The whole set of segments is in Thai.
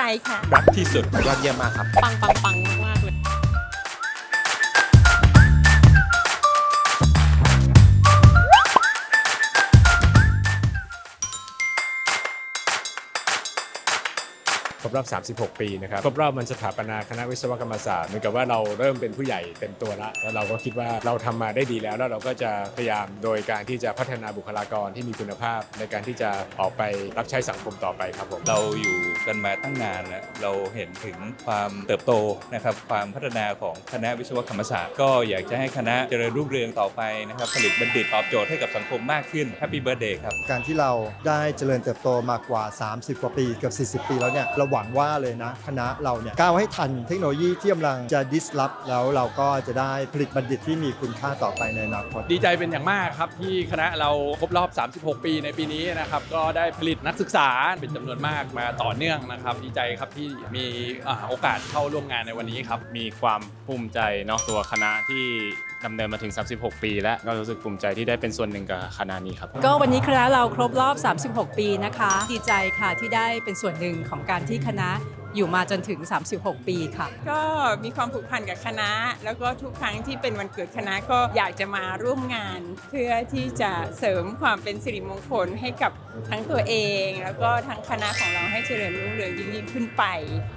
ใจค่ะ รักที่สุดยอดเยี่ยมมากครับ ปังปังปังมาก ครบรอบ 36 ปีนะครับครบรอบมันสถาปนาคณะวิศวกรรมศาสตร์เหมือนกับว่าเราเริ่มเป็นผู้ใหญ่เต็มตัวแล้วแล้วเราก็คิดว่าเราทำมาได้ดีแล้ว แล้วเราก็จะพยายามโดยการที่จะพัฒนาบุคลากรที่มีคุณภาพ ในการที่จะออกไปรับใช้สังคมต่อไปครับผมเราอยู่กันมาตั้งนานแล้วเราเห็นถึงความเติบโตนะครับความพัฒนาของคณะวิศวกรรมศาสตร์ ก็อยากจะให้คณะเจริญรุ่งเรืองต่อไปนะครับผลิตบัณฑิตตอบโจทย์ให้กับสังคมมากขึ้น Happy Birthday ครับการที่เราได้เจริญเติบโตมากกว่า 30 กว่าปีเกับ40 ปีแล้วเนี่ยเราหวังว่าเลยนะ คณะเราเนี่ยก้าวให้ทันเทคโนโลยีที่กำลังจะ disrupt แล้วเราก็จะได้ผลิตบัณฑิตที่มีคุณค่าต่อไปในอนาคตดีใจเป็นอย่างมากครับ ที่คณะเราครบรอบ 36 ปีในปีนี้นะครับก็ได้ผลิตนักศึกษาเป็นจำนวนมากมาต่อเนื่องนะครับ ดีใจครับที่มีอ่าโอกาสเข้าร่วมงานในวันนี้ครับมีความภูมิใจเนาะตัวคณะที่ ดำเนินมาถึง 36 ปีแล้วก็รู้สึกภูมิใจที่ได้เป็นส่วนหนึ่งกับคณะนี้ครับ ก็วันนี้คณะเราครบรอบ 36 ปีนะคะ ดีใจค่ะที่ได้เป็นส่วนหนึ่งของการที่คณะ อยู่มาจนถึง 36 ปีค่ะ ก็มีความผูกพันกับคณะ แล้วก็ทุกครั้งที่เป็นวันเกิดคณะก็อยากจะมาร่วมงาน เพื่อที่จะเสริมความเป็นสิริมงคลให้กับทั้งตัวเอง แล้วก็ทั้งคณะของเราให้เจริญรุ่งเรืองยิ่งยิ่งขึ้นไป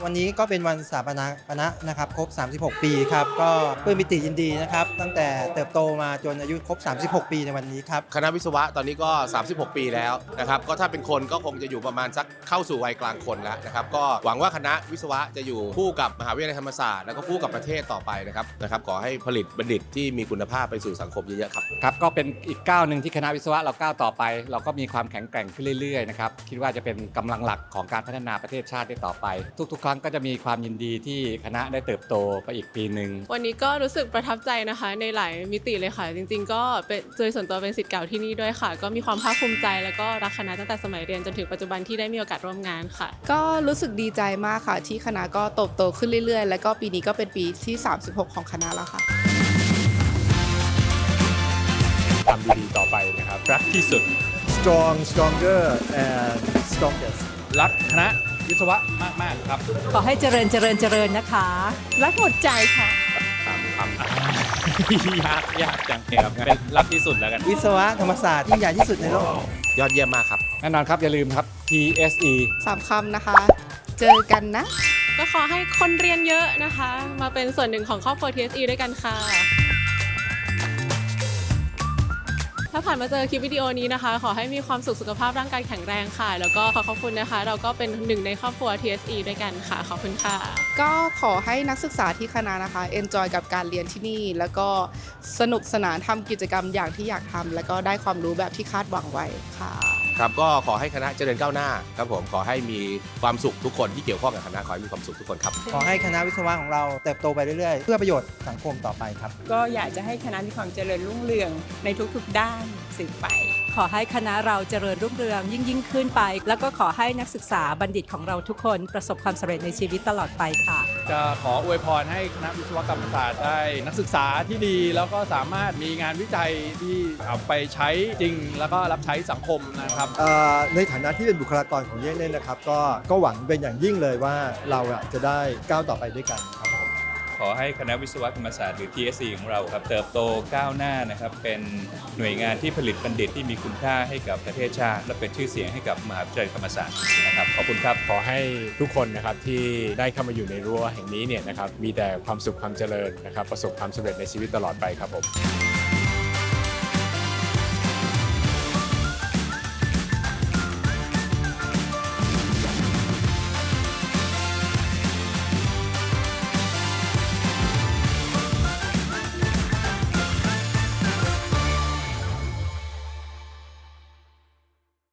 วันนี้ก็เป็นวันสถาปนาคณะนะครับครบ 36 ปีครับก็ปลื้มปิติยินดีนะครับตั้งแต่เติบโตมาจนอายุครบ 36 ปีในวันนี้ครับคณะวิศวะตอนนี้ก็ 36 ปีแล้วนะครับก็ถ้าเป็นคนก็คงจะอยู่ประมาณสักเข้าสู่วัยกลางคนแล้วนะครับก็หวังว่าคณะวิศวะจะอยู่คู่กับมหาวิทยาลัยธรรมศาสตร์แล้วก็คู่กับประเทศต่อไปนะครับนะครับขอให้ผลิตบัณฑิตที่มีคุณภาพไปสู่สังคมเยอะๆครับครับก็เป็นอีกก้าวหนึ่งที่คณะวิศวะเราก้าวต่อไป เราก็มีความแข็งแกร่งขึ้นเรื่อยๆนะครับคิดว่าจะเป็นกำลังหลักของการพัฒนาประเทศชาติได้ต่อไป ทุก ๆ ครั้งก็จะมีความยินดีที่คณะได้เติบโตไปอีกปีหนึ่งวันนี้ก็รู้สึกประทับใจนะคะ ในหลายมิติเลยค่ะ จริง ๆ ก็เป็นโดยส่วนตัวเป็นสิทธิ์เก่าที่นี่ด้วยค่ะ ก็มีความภาคภูมิใจ แล้วก็รักคณะตั้งแต่สมัยเรียนจนถึงปัจจุบันที่ได้มีโอกาสร่วมงานค่ะ ก็รู้สึกดีใจมากค่ะ ที่คณะก็โตโตขึ้นเรื่อยๆ แล้วก็ปีนี้ก็เป็นปีที่ 36 ของคณะแล้วค่ะทำดีๆต่อไปนะครับ รักที่สุด strong stronger and strongest รักคณะวิศวะมากๆครับ ขอให้เจริญเจริญเจริญนะคะ รักหมดใจค่ะตามคำอ่ายากยากจังเนี่ยครับเป็นรักที่สุดแล้วกัน วิศวะธรรมศาสตร์ยิ่งใหญ่ที่สุดในโลก ยอดเยี่ยมมากครับ แน่นอนครับ อย่าลืมครับ TSE สามคำนะคะ เจอกันนะ ก็ขอให้คนเรียนเยอะนะคะ มาเป็นส่วนหนึ่งของครอบครัว TSE ด้วยกันค่ะ ถ้าผ่านมาเจอคลิปวิดีโอนี้นะคะ ขอให้มีความสุขสุขภาพร่างกายแข็งแรงค่ะ แล้วก็ขอขอบคุณนะคะ เราก็เป็นหนึ่งในครอบครัว TSE ด้วยกันค่ะ ขอบคุณค่ะ ก็ขอให้นักศึกษาที่คณะนะคะ enjoy กับการเรียนที่นี่ แล้วก็สนุกสนานทำกิจกรรมอย่างที่อยากทำแล้วก็ได้ความรู้แบบที่คาดหวังไว้ค่ะ ครับก็ขอให้คณะเจริญก้าวหน้าครับผมขอให้มีความสุขทุกคนที่เกี่ยวข้องกับคณะขอให้มีความสุขทุกคนครับ ขอให้คณะวิศวะของเราเติบโตไปเรื่อยๆ เพื่อประโยชน์สังคมต่อไปครับ ก็อยากจะให้คณะมีความเจริญรุ่งเรืองในทุกๆด้านสืบไป ขอให้คณะเราเจริญรุ่งเรืองยิ่งยิ่งขึ้นไป แล้วก็ขอให้นักศึกษาบัณฑิตของเราทุกคนประสบความสำเร็จในชีวิตตลอดไปค่ะ จะขออวยพรให้คณะวิศวกรรมศาสตร์ได้นักศึกษาที่ดี แล้วก็สามารถมีงานวิจัยที่เอาไปใช้จริง แล้วก็รับใช้สังคมนะครับเอ่อในฐานะที่เป็นบุคลากรของเย่เนี่ยนะครับ ก็ก็หวังเป็นอย่างยิ่งเลยว่าเราอะจะได้ก้าวต่อไปด้วยกันครับผม ขอให้คณะวิศวกรรมศาสตร์หรือ TSE ของเราครับเติบโตก้าวหน้านะครับเป็นหน่วยงานที่ผลิตบัณฑิตที่มีคุณค่าให้กับประเทศชาติ และเป็นชื่อเสียงให้กับมหาวิทยาลัยธรรมศาสตร์นะครับขอบคุณครับขอให้ทุกคนนะครับที่ได้เข้ามาอยู่ในรั้วแห่งนี้เนี่ยนะครับมีแต่ความสุขความเจริญนะครับประสบความสำเร็จในชีวิตตลอดไปครับผม